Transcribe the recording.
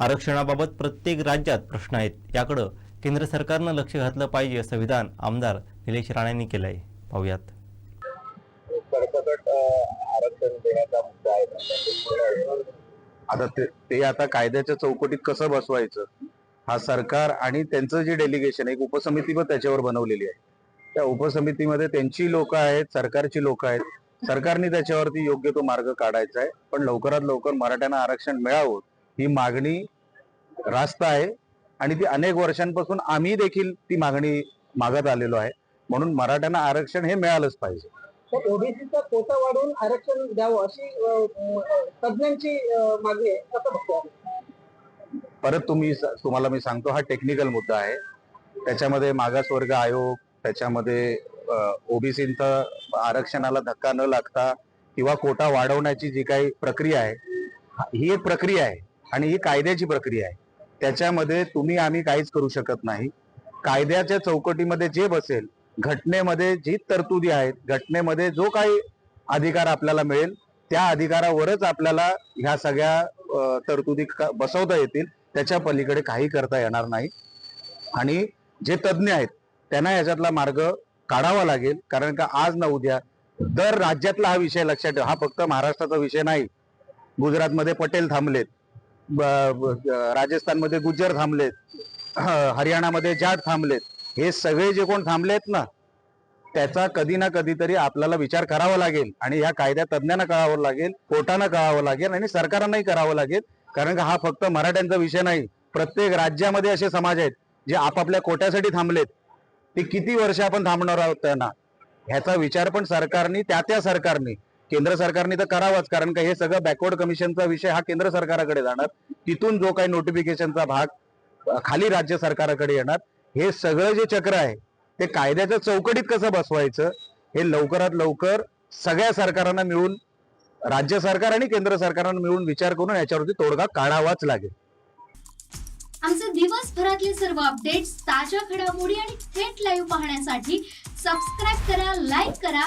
आरक्षणाबाबत प्रत्येक राज्यात प्रश्न आहेत. याकडं केंद्र सरकारनं लक्ष घातलं पाहिजे असं विधान आमदार निलेश राणेंनी केलं आहे पाहूयात. सरसकट आरक्षण देण्याचा मुद्दा आहे आता ते ते आता कायद्याच्या चौकटीत कसं बसवायचं? हा सरकार आणि त्यांचं जे डेलिगेशन एक उपसमिती पण त्याच्यावर बनवलेली आहे. त्या उपसमितीमध्ये त्यांची लोक आहेत सरकारची लोक आहेत. सरकारने त्याच्यावरती योग्य तो मार्ग काढायचा आहे. पण लवकरात लवकर मराठ्यांना आरक्षण मिळावं ही मागणी रास्त आहे. आणि ती अनेक वर्षांपासून आम्ही देखील ती मागणी मागत आलेलो आहे. म्हणून मराठ्यांना आरक्षण हे मिळालंच पाहिजे. ओबीसीचा कोटा वाढवून आरक्षण द्यावं अशी तज्ज्ञांची मागणी आहे. कसं परत तुम्ही तुम्हाला मी सांगतो हा टेक्निकल मुद्दा आहे. त्याच्यामध्ये मागासवर्ग आयोग त्याच्यामध्ये ओबीसीचं आरक्षणाला धक्का न लागता किंवा कोटा वाढवण्याची जी काही प्रक्रिया आहे ही एक प्रक्रिया आहे. आणि ही कायद्याची प्रक्रिया आहे. त्याच्यामध्ये तुम्ही आम्ही काहीच करू शकत नाही. कायद्याच्या चौकटीमध्ये जे बसेल घटनेमध्ये जी तरतुदी आहेत घटनेमध्ये जो काही अधिकार आपल्याला मिळेल त्या अधिकारावरच आपल्याला ह्या सगळ्या तरतुदी बसवता येतील. त्याच्या पलीकडे काही करता येणार नाही. आणि जे तज्ज्ञ आहेत त्यांना याच्यातला मार्ग काढावा लागेल. कारण का आज ना उद्या दर राज्यातला हा विषय लक्षात ठेवा. हा फक्त महाराष्ट्राचा विषय नाही. गुजरातमध्ये पटेल थांबलेत. राजस्थानमध्ये गुज्जर थांबलेत. हरियाणामध्ये जाट थांबलेत. हे सगळे जे कोण थांबलेत ना त्याचा कधी ना कधीतरी आपल्याला विचार करावा लागेल आणि या कायद्या तज्ज्ञांना कळावं लागेल कोर्टानं कळावं लागेल आणि सरकारांनाही करावं लागेल. कारण का हा फक्त मराठ्यांचा विषय नाही प्रत्येक राज्यामध्ये असे समाज आहेत जे आपापल्या कोट्यासाठी थांबलेत. ते किती वर्ष आपण थांबणार आहोत त्यांना? ह्याचा विचार पण सरकारने त्या त्या सरकारने. केंद्र सरकारने तर करावाच कारण का हे सगळं बॅकवर्ड कमिशनचा विषय हा केंद्र सरकाराकडे जाणार. तिथून जो काही नोटिफिकेशनचा भाग खाली राज्य सरकाराकडे येणार. हे सगळं जे चक्र आहे ते कायद्याच्या चौकटीत कसं बसवायचं हे लवकरात लवकर सगळ्या सरकारांना मिळून राज्य सरकार आणि केंद्र सरकारनं मिळून विचार करून याच्यावरती तोडगा काढावाच लागेल. आमचे दिवसभरातले सर्व अपडेट्स ताज्या घडामोडी आणि थेट लाईव्ह पाहण्यासाठी सबस्क्राईब करा लाईक करा